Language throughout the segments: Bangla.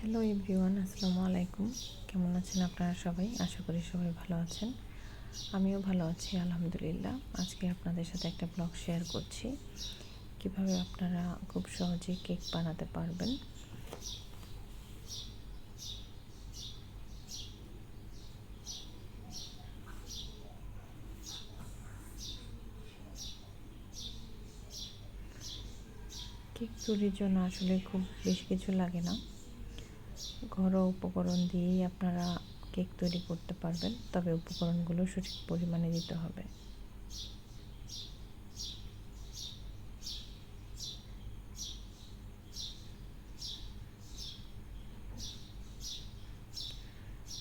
হ্যালো এভরিওয়ান আসসালামু আলাইকুম। কেমন আছেন আপনারা সবাই? আশা করি সবাই ভালো আছেন। আমিও ভালো আছি, আলহামদুলিল্লাহ। আজকে আপনাদের সাথে একটা ব্লগ শেয়ার করছি। কীভাবে আপনারা খুব সহজে কেক বানাতে পারবেন। কেক তৈরির জন্য আসলে খুব বেশি কিছু লাগে না। ঘরোয়া উপকরণ দিয়েই আপনারা কেক তৈরি করতে পারবেন, তবে উপকরণগুলো সঠিক পরিমাণে দিতে হবে।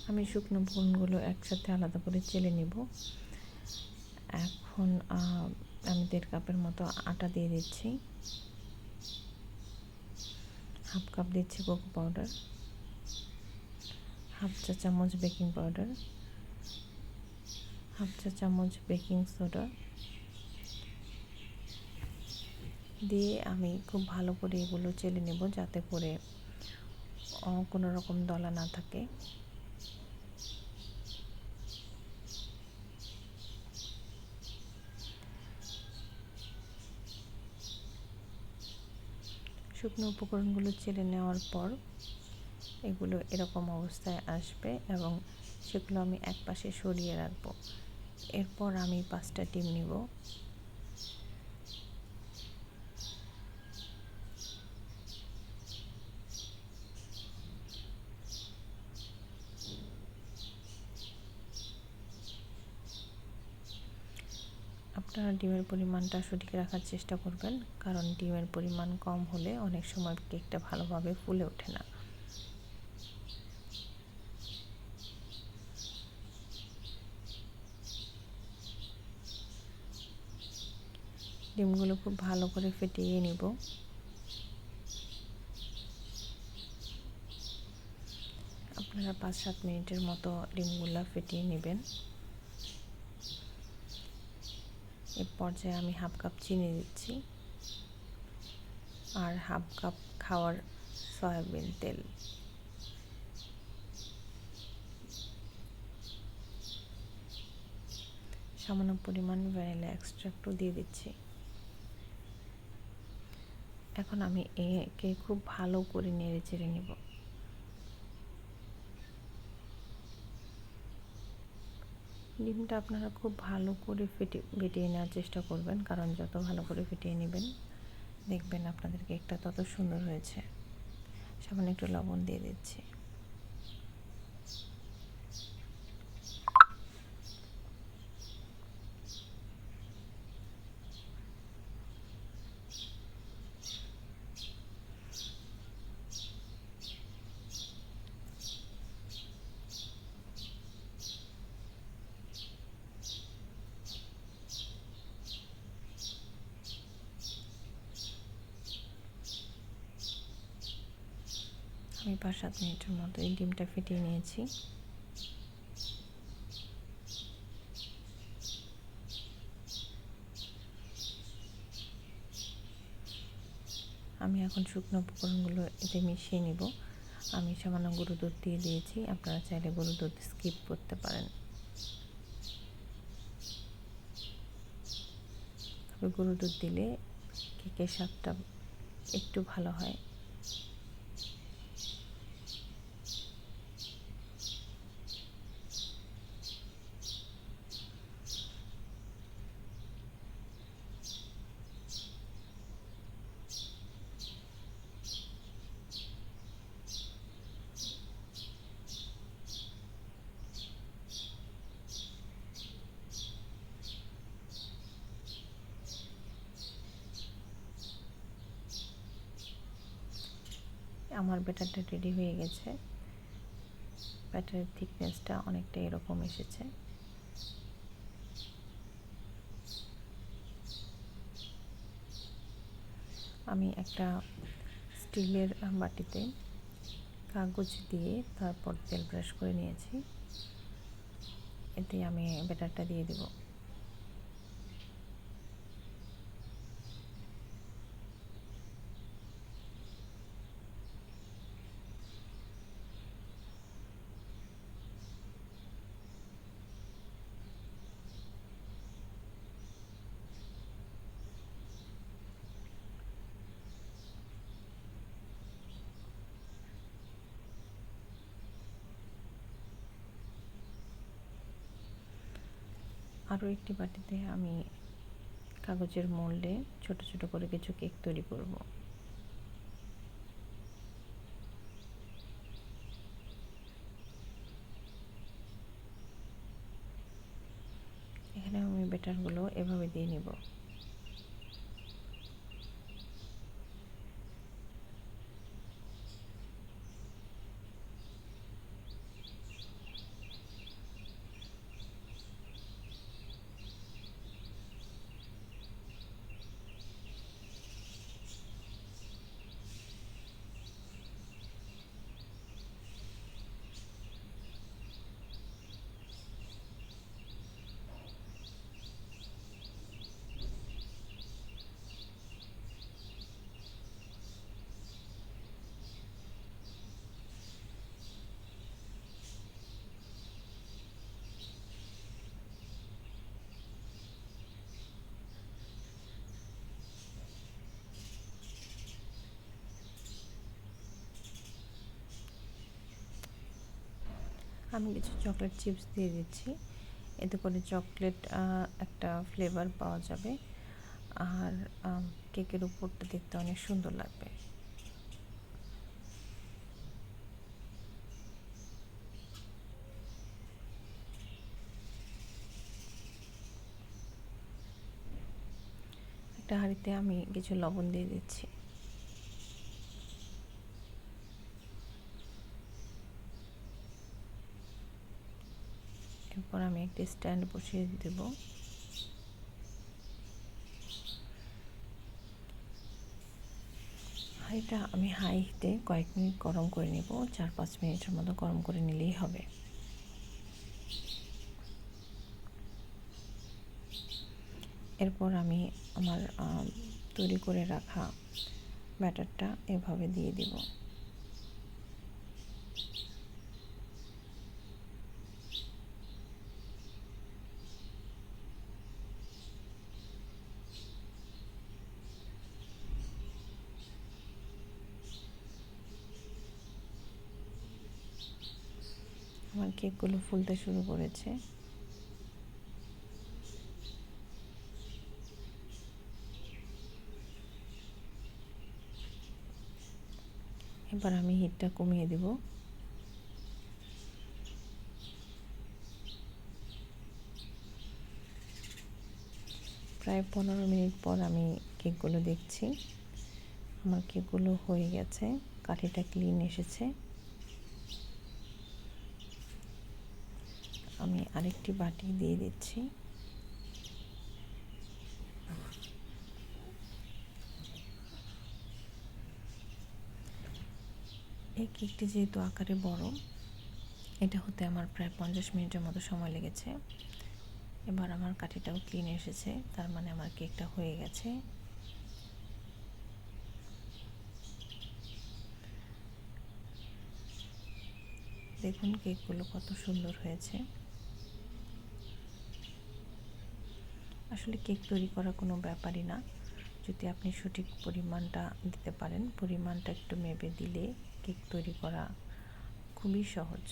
আমি শুকনো উপকরণগুলো একসাথে আলাদা করে চেলে নিব। এখন আমি দেড় কাপের মতো আটা দিয়ে দিচ্ছি। হাফ কাপ দিচ্ছি কোকো পাউডার। হাফ চা চামচ বেকিং পাউডার, হাফ চা চামচ বেকিং সোডা দিয়ে আমি খুব ভালো করে এগুলো চেলে নেব যাতে করে কোনো রকম দলা না থাকে। শুকনো উপকরণগুলো চেলে নেওয়ার পর এগুলো এরকম অবস্থায় আসবে এবং সেগুলো আমি এক পাশে সরিয়ে রাখব। এরপর আমি পাঁচটা ডিম নিব। আপনারা ডিমের পরিমাণটা সঠিক রাখার চেষ্টা করবেন, কারণ ডিমের পরিমাণ কম হলে অনেক সময় কেকটা ভালোভাবে ফুলে ওঠে না। ডিমগুলো খুব ভালো করে ফেটিয়ে নিব। আপনারা পাঁচ সাত মিনিটের মতো ডিমগুলো ফেটিয়ে নেবেন। এ পর্যায়ে আমি হাফ কাপ চিনি দিচ্ছি। আর হাফ কাপ খাওয়ার সয়াবিন তেল। সামান্য পরিমাণ ভ্যানিলা এক্সট্রাক্টও দিয়ে দিচ্ছি। এখন আমি একে খুব ভালো করে নেড়ে চেড়ে নেব। ডিমটা আপনারা খুব ভালো করে ফেটে ফেটিয়ে নেওয়ার চেষ্টা করবেন, কারণ যত ভালো করে ফেটিয়ে নেবেন, দেখবেন আপনাদের কেকটা তত সুন্দর হয়েছে। সামান্য একটু লবণ দিয়ে দিচ্ছি। পাঁচ সাত মিনিটের মতো এই ডিমটা ফেটিয়ে নিয়েছি। আমি এখন শুকনো উপকরণগুলো এতে মিশিয়ে নিব। আমি সামান্য গরু দুধ দিয়ে দিয়েছি। আপনারা চাইলে গরু দুধ স্কিপ করতে পারেন। তবে গরু দুধ দিলে কেকের স্বাদটা একটু ভালো হয়। আমার ব্যাটারটা রেডি হয়ে গেছে। ব্যাটারের থিকনেসটা অনেকটা এরকম এসেছে। আমি একটা স্টিলের বাটিতে কাগজ দিয়ে তারপর তেল ব্রাশ করে নিয়েছি। এতে আমি ব্যাটারটা দিয়ে দেবো। আরও একটি বাটিতে আমি কাগজের মোল্ডে ছোট ছোট করে কিছু কেক তৈরি করব। এখানে আমি বেটারগুলো এভাবে দিয়ে নিব। আমি কিছু চকলেট চিপস দিয়ে দিচ্ছি। এতে করে চকলেট একটা ফ্লেভার পাওয়া যাবে। আর কেকের উপরটা দেখতে অনেক সুন্দর লাগবে। একটা হাঁড়িতে আমি কিছু লবণ দিয়ে দিচ্ছি। এরপর আমি একটি স্ট্যান্ড বসিয়ে দেব। হাইটা আমি হাই হিটে কয়েক মিনিট গরম করে নেব, চার পাঁচ মিনিটের মতো গরম করে নিলেই হবে। এরপর আমি আমার তৈরি করে রাখা ব্যাটারটা এভাবে দিয়ে দিব। আমার কেকগুলো ফুলতে শুরু করেছে। এবার আমি হিটটা কমিয়ে দেব। প্রায় পনেরো মিনিট পর আমি কেকগুলো দেখছি। আমার কেকগুলো হয়ে গেছে, কাঠিটা ক্লিন এসেছে। আমি আরেকটি বাটি দিয়ে দিচ্ছি। এই কেকটি যেহেতু আকারে বড়, এটা হতে আমার প্রায় পঞ্চাশ মিনিটের মতো সময় লেগেছে। এবার আমার কাঠিটাও ক্লিন এসেছে, তার মানে আমার কেকটা হয়ে গেছে। দেখুন কেকগুলো কত সুন্দর হয়েছে। আসলে কেক তৈরি করা কোনো ব্যাপারই না। যদি আপনি সঠিক পরিমাণটা দিতে পারেন, পরিমাণটা একটু মেপে দিলে কেক তৈরি করা খুবই সহজ।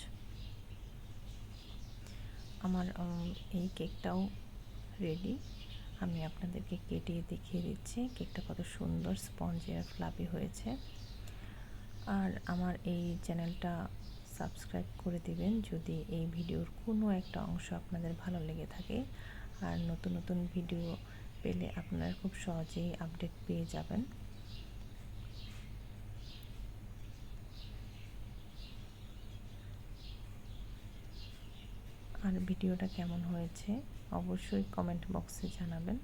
আমার এই কেকটাও রেডি আমি আপনাদেরকে কেটে দেখিয়ে দিচ্ছি। কেকটা কত সুন্দর স্পঞ্জি আর ফ্লাপি হয়েছে। আর আমার এই চ্যানেলটা সাবস্ক্রাইব করে দিবেন। যদি এই ভিডিওর কোনো একটা অংশ আপনাদের ভালো লেগে থাকে আর নতুন নতুন ভিডিও পেলে আপনারা খুব সহজেই আপডেট পেয়ে যাবেন। আর ভিডিওটা কেমন হয়েছে, অবশ্যই কমেন্ট বক্সে জানাবেন।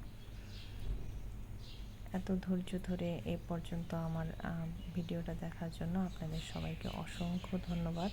এত ধৈর্য ধরে এ পর্যন্ত আমার ভিডিওটা দেখার জন্য আপনাদের সবাইকে অসংখ্য ধন্যবাদ।